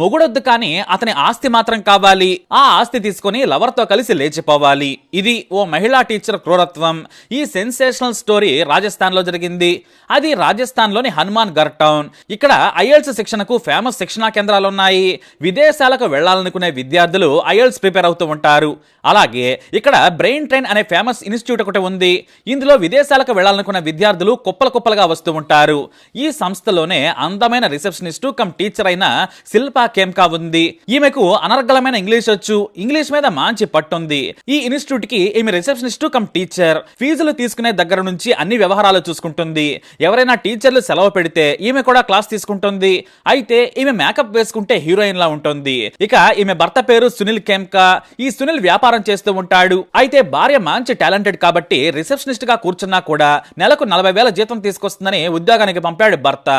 మొగుడొద్దు కానీ అతని ఆస్తి మాత్రం కావాలి. ఆ ఆస్తి తీసుకొని లవర్తో కలిసి లేచిపోవాలి. ఇది ఓ మహిళా టీచర్ క్రూరత్వం. ఈ సెన్సేషనల్ స్టోరీ రాజస్థాన్లో జరిగింది. అది రాజస్థాన్లోని హనుమాన్ గర్ టౌన్. ఇక్కడ ఐఎల్స్ శిక్షణకు ఫేమస్ శిక్షణా కేంద్రాలు ఉన్నాయి విదేశాలకు వెళ్ళాలనుకునే విద్యార్థులు ఐఎల్స్ ప్రిపేర్ అవుతూ ఉంటారు. అలాగే ఇక్కడ బ్రెయిన్ ట్రైన్ అనే ఫేమస్ ఇన్స్టిట్యూట్ ఒకటి ఉంది. ఇందులో విదేశాలకు వెళ్ళాలనుకున్న విద్యార్థులు కుప్పల కుప్పలుగా వస్తూ ఉంటారు. ఈ సంస్థలోనే అందమైన రిసెప్షనిస్టు కమ్ టీచర్ అయిన శిల్ప కేమ్కా ఉంది ఈమెకు అనర్గళమైన ఇంగ్లీష్ వచ్చు. ఇంగ్లీష్ మీద మంచి పట్టుంది. ఈ ఇన్స్టిట్యూట్కి ఈమె రిసెప్షనిస్ట్ కమ్ టీచర్. ఫీజులు తీసుకునే దగ్గర నుంచి అన్ని వ్యవహారాలు చూసుకుంటుంది. ఎవరైనా టీచర్లు సెలవు పెడితే ఈమె కూడా క్లాస్ తీసుకుంటుంది. అయితే ఈమె మేకప్ వేసుకుంటే హీరోయిన్ లా ఉంటుంది. ఇక ఈమె భర్త పేరు సునీల్ కేమ్కా ఈ సునీల్ వ్యాపారం చేస్తూ ఉంటాడు. అయితే భార్య మంచి టాలెంటెడ్ కాబట్టి రిసెప్షనిస్ట్గా కూర్చున్నా కూడా నెలకు నలభై వేల జీతం తీసుకొస్తుందని ఉద్యోగానికి పంపాడు భర్త.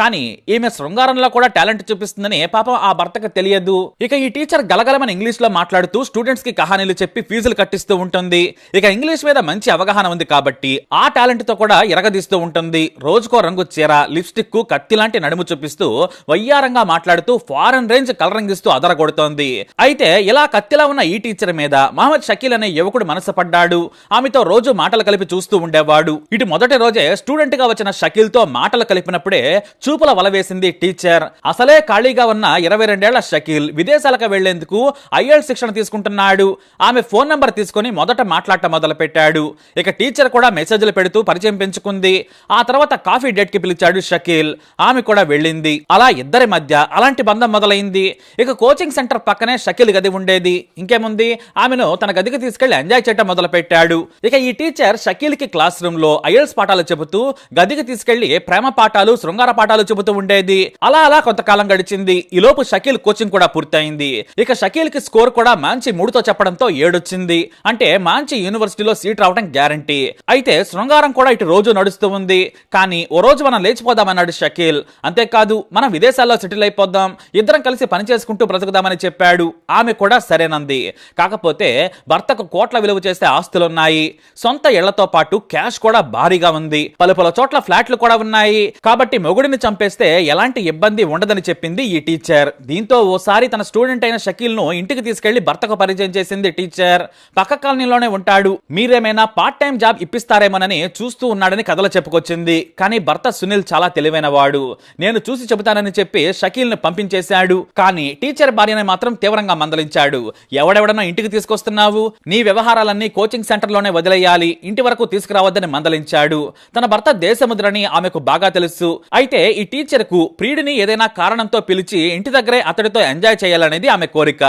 కానీ ఈమె శృంగారంలో కూడా టాలెంట్ చూపిస్తుందని పాపం ఆ భర్తకు తెలియదు. ఇక ఈ టీచర్ గలగలమని ఇంగ్లీష్లో మాట్లాడుతూ స్టూడెంట్స్కి కహానీలు చెప్పి ఫీజులు కట్టిస్తూ ఉంటుంది. ఇక ఇంగ్లీష్ మీద మంచి అవగాహన ఉంది కాబట్టి ఆ టాలెంట్తో కూడా ఎరగదీస్తూ ఉంటుంది. రోజుకో రంగు చీర లిప్స్టిక్ కత్తి లాంటి నడుము చూపిస్తూ వయ్యారంగా మాట్లాడుతూ ఫారెన్ రేంజ్ కలరింగ్ ఇస్తూ అదరగొడుతోంది. అయితే ఇలా కత్తిలా ఉన్న ఈ టీచర్ మీద మహమ్మద్ షకీల్ అనే యువకుడు మనసు పడ్డాడు. ఆమెతో రోజు మాటలు కలిపి చూస్తూ ఉండేవాడు. ఇటు మొదటి రోజే స్టూడెంట్గా వచ్చిన షకీల్తో మాటలు కలిపినప్పుడే చూపుల వల వేసింది టీచర్ అసలే ఖాళీగా ఉన్న ఇరవై రెండేళ్ళ షకీల్ విదేశాలకు వెళ్ళేందుకు ఐఎల్ శిక్షణ తీసుకుంటున్నాడు. ఆమె ఫోన్ నంబర్ తీసుకొని మొదట మాట్లాడటం మొదలు పెట్టాడు ఇక టీచర్ కూడా మెసేజ్లు పెడుతూ పరిచయం పెంచుకుంది. ఆ తర్వాత కాఫీ డేట్కి పిలిచాడు షకీల్. ఆమె కూడా వెళ్ళింది. అలా ఇద్దరి మధ్య అలాంటి బంధం మొదలైంది. ఇక కోచింగ్ సెంటర్ పక్కనే షకీల్ గది ఉండేది. ఇంకేముంది? ఆమెను తన గదికి తీసుకెళ్ళి ఎంజాయ్ చేయటం మొదలు పెట్టాడు ఇక ఈ టీచర్ షకీల్కి క్లాస్ రూమ్లో ఐఎల్స్ పాఠాలు చెబుతూ గదికి తీసుకెళ్ళి ప్రేమ పాఠాలు శృంగార పాఠాలు చెబుతూ ఉండేది. అలా అలా కొంతకాలం గడిచింది. ఈలో ఈలోపు షకీల్ కోచింగ్ కూడా పూర్తయింది. ఇక షకీల్కి స్కోర్ కూడా మంచి మూడుతో చెప్పడంతో ఏడొచ్చింది. అంటే మంచి యూనివర్సిటీలో సీట్ రావడం గ్యారంటీ. అయితే శృంగారం కూడా ఇటు రోజు నడుస్తూ ఉంది. కానీ ఓ రోజు మనం లేచిపోదామన్నాడు షకీల్. అంతేకాదు మనం విదేశాల్లో సెటిల్ అయిపోదాం ఇద్దరం కలిసి పని చేసుకుంటూ బ్రతుకుదామని చెప్పాడు. ఆమె కూడా సరేనంది. కాకపోతే భర్తకు కోట్ల విలువ చేసే ఆస్తులున్నాయి. సొంత ఇళ్ళతో పాటు క్యాష్ కూడా భారీగా ఉంది. పలు పలు చోట్ల ఫ్లాట్లు కూడా ఉన్నాయి. కాబట్టి మొగుడిని చంపేస్తే ఎలాంటి ఇబ్బంది ఉండదని చెప్పింది ఈ టీచర్. దీంతో ఓసారి తన స్టూడెంట్ అయిన షకీల్ను ఇంటికి తీసుకెళ్ళి భర్తకు పరిచయం చేసింది టీచర్. పక్క కాలనీలోనే ఉంటాడు. మీరేమైనా పార్ట్ టైం జాబ్ ఇప్పిస్తారేమోనని చూస్తూ ఉన్నాడని కథలు చెప్పుకొచ్చింది. కానీ భర్త సునీల్ చాలా తెలివైన వాడు నేను చూసి చెబుతానని చెప్పి షకీల్ని పంపించేశాడు. కానీ టీచర్ భార్యని మాత్రం తీవ్రంగా మందలించాడు. ఎవడెవడనో ఇంటికి తీసుకొస్తున్నావు? నీ వ్యవహారాలన్నీ కోచింగ్ సెంటర్లోనే వదిలేయాలి. ఇంటి వరకు తీసుకురావద్దని మందలించాడు. తన భర్త దేశముద్రని ఆమెకు బాగా తెలుసు. అయితే ఈ టీచర్కు ప్రియుడిని ఏదైనా కారణంతో పిలిచి ఇంటి దగ్గరే అతడితో ఎంజాయ్ చేయాలనేది ఆమె కోరిక.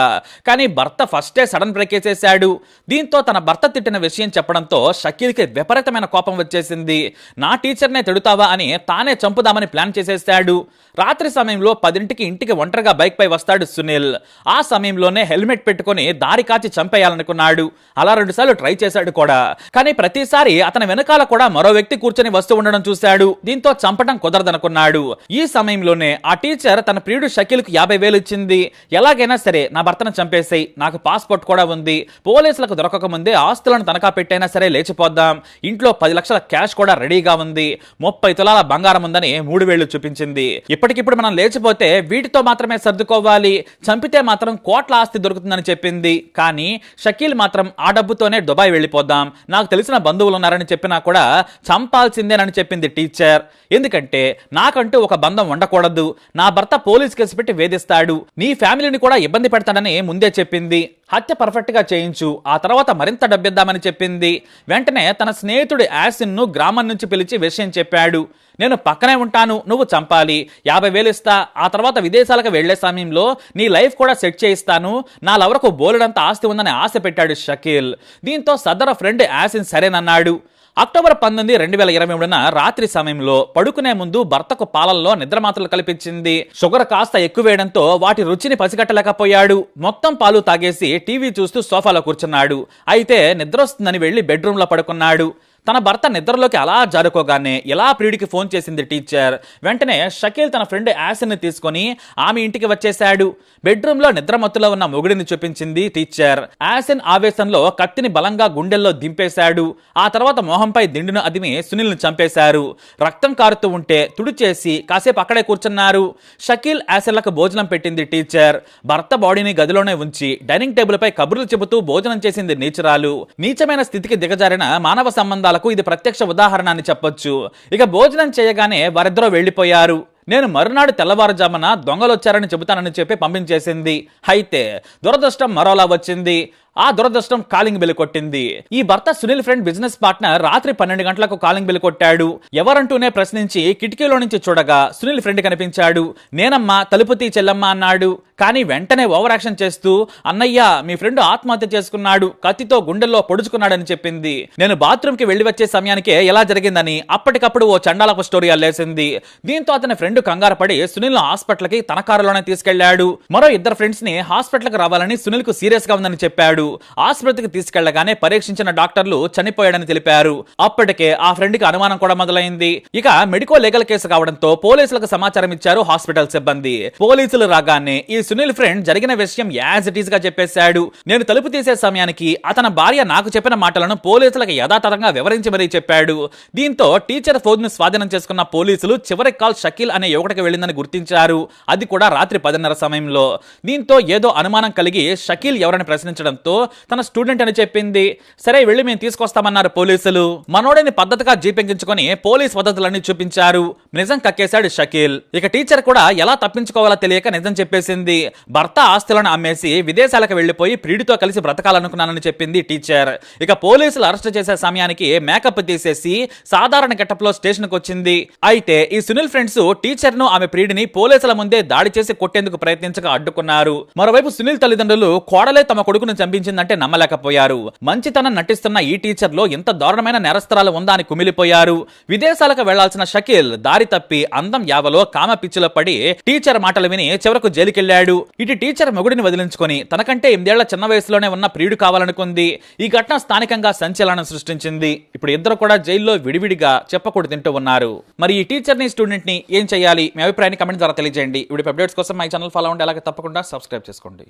కానీ భర్త ఫస్టే సడన్ బ్రేక్ వేసేశాడు దీంతో తన భర్త తిట్టిన విషయం చెప్పడంతో షకీల్కి విపరీతమైన కోపం వచ్చేసింది. నా టీచర్నే తిడుతావా అని తానే చంపుదామని ప్లాన్ చేసేశాడు రాత్రి సమయంలో పదింటికి ఇంటికి ఒంటరిగా బైక్ పై వస్తాడు సునీల్. ఆ సమయంలోనే హెల్మెట్ పెట్టుకొని దారి కాచి చంపేయాలనుకున్నాడు. అలా రెండుసార్లు ట్రై చేశాడు కూడా. కానీ ప్రతిసారి అతని వెనకాల కూడా మరో వ్యక్తి కూర్చొని వస్తూ ఉండడం చూశాడు. దీంతో చంపడం కుదరదనుకున్నాడు. ఈ సమయంలోనే ఆ టీచర్ తన ప్రియుడు షకీల్ కు యాభై వేలు ఇచ్చింది. ఎలాగైనా సరే నా భర్తను చంపేసాయి. నాకు పాస్పోర్ట్ కూడా ఉంది. పోలీసులకు దొరకకముందే ఆస్తులను తనఖా పెట్టైనా సరే లేచిపోద్దాం. ఇంట్లో పది లక్షల క్యాష్ కూడా రెడీగా ఉంది. ముప్పై తులాల బంగారం ఉందని మూడు వేళ్ళు చూపించింది. ఇప్పటికిప్పుడు మనం లేచిపోతే వీటితో మాత్రమే సర్దుకోవాలి. చంపితే మాత్రం కోట్ల ఆస్తి దొరుకుతుందని చెప్పింది. కానీ షకీల్ మాత్రం ఆ డబ్బుతోనే దుబాయ్ వెళ్ళిపోదాం నాకు తెలిసిన బంధువులు ఉన్నారని చెప్పినా కూడా చంపాల్సిందేనని చెప్పింది టీచర్. ఎందుకంటే నాకంటూ ఒక బంధం ఉండకూడదు. నా భర్త పోలీస్ కేసు పెట్టి వేధిస్తాడు. నీ ఫ్యామిలీని కూడా ఇబ్బంది పెడతాడని ముందే చెప్పింది. హత్య పర్ఫెక్ట్గా చేయించు. ఆ తర్వాత మరింత డబ్బిద్దామని చెప్పింది. వెంటనే తన స్నేహితుడి యాసిన్ను గ్రామం నుంచి పిలిచి విషయం చెప్పాడు. నేను పక్కనే ఉంటాను నువ్వు చంపాలి. యాభై వేలు ఇస్తా. ఆ తర్వాత విదేశాలకు వెళ్ళే సమయంలో నీ లైఫ్ కూడా సెట్ చేయిస్తాను. నా లవరకు బోలెడంత ఆస్తి ఉందని ఆశ పెట్టాడు షకీల్. దీంతో సదర ఫ్రెండ్ యాసిన్ సరేనన్నాడు. అక్టోబర్ పంతొమ్మిది రెండు వేల ఇరవై మూడున రాత్రి సమయంలో పడుకునే ముందు భర్తకు పాలల్లో నిద్రమాత్రలు కల్పించింది. షుగర్ కాస్త ఎక్కువేయడంతో వాటి రుచిని పసిగట్టలేకపోయాడు. మొత్తం పాలు తాగేసి టీవీ చూస్తూ సోఫాలో కూర్చున్నాడు. అయితే నిద్రొస్తుందని వెళ్ళి బెడ్రూమ్లో పడుకున్నాడు. తన భర్త నిద్రలోకి అలా జారుకోగానే ఎలా ప్రియుడికి ఫోన్ చేసింది టీచర్? వెంటనే షకీల్ తన ఫ్రెండ్ యాసిన్ని తీసుకొని ఆమె ఇంటికి వచ్చేశాడు. బెడ్రూమ్లో నిద్రమత్తులో ఉన్న మొగుడిని చూపించింది టీచర్. యాసిన్ ఆవేశంలో కత్తిని బలంగా గుండెల్లో దింపేశాడు. ఆ తర్వాత మొహంపై దిండును అదిమి సునీల్ను చంపేశారు. రక్తం కారుతూ ఉంటే తుడిచేసి కాసేపు అక్కడే కూర్చున్నారు. షకీల్ యాసిన్లకు భోజనం పెట్టింది టీచర్. భర్త బాడీని గదిలోనే ఉంచి డైనింగ్ టేబుల్ పై కబుర్లు చెబుతూ భోజనం చేసింది నీచరాలు. నీచమైన స్థితికి దిగజారిన మానవ సంబంధాలకు ఇది ప్రత్యక్ష ఉదాహరణ అని చెప్పొచ్చు. ఇక భోజనం చేయగానే వారిద్దరూ వెళ్ళిపోయారు. నేను మరునాడు తెల్లవారుజామున దొంగలొచ్చారని చెబుతానని చెప్పి పంపించేసింది. అయితే దురదృష్టం మరోలా వచ్చింది. ఆ దురదృష్టం కాలింగ్ బెల్ కొట్టింది. ఈ భర్త సునీల్ ఫ్రెండ్ బిజినెస్ పార్ట్నర్ రాత్రి పన్నెండు గంటలకు కాలింగ్ బెల్ కొట్టాడు. ఎవరంటూనే ప్రశ్నించి కిటికీలో నుంచి చూడగా సునీల్ ఫ్రెండ్ కనిపించాడు. నేనమ్మా తలుపు తీ చెల్లమ్మ అన్నాడు. కానీ వెంటనే ఓవర్ యాక్షన్ చేస్తూ అన్నయ్య మీ ఫ్రెండ్ ఆత్మహత్య చేసుకున్నాడు. కత్తితో గుండెల్లో పొడుచుకున్నాడని చెప్పింది. నేను బాత్రూమ్కి వెళ్ళి వచ్చే సమయానికే ఎలా జరిగిందని అప్పటికప్పుడు ఓ చండాలపు స్టోరీ అల్లేసింది. దీంతో అతని ఫ్రెండ్ కంగారు పడి సునీల్ హాస్పిటల్కి తన కారులోనే తీసుకెళ్ళాడు. మరో ఇద్దరు ఫ్రెండ్స్ని హాస్పిటల్కి రావాలని సునీల్కు సీరియస్గా ఉందని చెప్పాడు. ఆసుపత్రికి తీసుకెళ్ళగానే పరీక్షించిన డాక్టర్లు చనిపోయాడని తెలిపారు. అప్పటికే ఆ ఫ్రెండ్కి అనుమానం కూడా మొదలైంది. ఇక మెడికో లీగల్ కేసు కావడంతో పోలీసులకు సమాచారం ఇచ్చారు హాస్పిటల్ సిబ్బంది. పోలీసులు రాగానే ఈ సునీల్ ఫ్రెండ్ జరిగిన విషయం యాజ్ ఇట్ ఈస్గా చెప్పేశాడు. నేను తలుపు తీసే సమయానికి అతని భార్య నాకు చెప్పిన మాటలను పోలీసులకు యథాతథంగా వివరించి మరీ చెప్పాడు. దీంతో టీచర్ ఫోన్ను స్వాధీనం చేసుకున్న పోలీసులు చివరి కాల్ షకీల్ అనే యువకుడికి వెళ్ళిందని గుర్తించారు. అది కూడా రాత్రి పదిన్నర సమయంలో. దీంతో ఏదో అనుమానం కలిగి షకీల్ ఎవరని ప్రశ్నించడంతో తన స్టూడెంట్ అని చెప్పింది. సరే వెళ్ళి మేము తీసుకొస్తామన్నారు పోలీసులు. మనోడిని పద్ధతిగా జీపించుకొని పోలీస్ పద్ధతులన్నీ చూపించారు. నిజం కక్కేశాడు షకీల్. ఇక టీచర్ కూడా ఎలా తప్పించుకోవాలో తెలియక నిజం చెప్పేసింది. భర్త ఆస్తులను అమ్మేసి విదేశాలకు వెళ్ళిపోయి ప్రియుడితో కలిసి బ్రతకాలనుకున్నానని చెప్పింది టీచర్. ఇక పోలీసులు అరెస్ట్ చేసే సమయానికి మేకప్ తీసేసి సాధారణ గెటప్లో స్టేషన్ వచ్చింది అయితే ఈ సునీల్ ఫ్రెండ్స్ టీచర్ను ఆమె ప్రియుడిని పోలీసుల ముందే దాడి చేసి కొట్టేందుకు ప్రయత్నించగా అడ్డుకున్నారు. మరోవైపు సునీల్ తల్లిదండ్రులు కోడలే తమ కొడుకును చంపించిందంటే నమ్మలేకపోయారు. మంచితనం నటిస్తున్న ఈ టీచర్లో ఇంత దారుణమైన నేరస్తరాలు ఉందా అని కుమిలిపోయారు. విదేశాలకు వెళ్ళాల్సిన షకీల్ దారి తప్పి అందం యావలో కామ పిచ్చిలో పడి టీచర్ మాటలు విని చివరకు జైలుకెళ్ళాడు ఇటు టీచర్ మొగుడిని వదిలించుకొని తనకంటే ఎనిమిదేళ్ళ చిన్న వయసులోనే ఉన్న ప్రియుడు కావాలనుకుంది. ఈ ఘటన స్థానికంగా సంచలనం సృష్టించింది. ఇప్పుడు ఇద్దరు కూడా జైల్లో విడివిడిగా చెప్పకూడదు తింటూ ఉన్నారు. మరి ఈ టీచర్ని స్టూడెంట్ని ఏం చేయాలి? మీ అభిప్రాయాన్ని కమెంట్ ద్వారా తెలియజేయండి. ఇప్పుడు అప్డేట్స్ కోసం మై ఛానల్ ఫాలో అవ్వండి. అలాగే తప్పకుండా సబ్స్క్రైబ్ చేసుకోండి.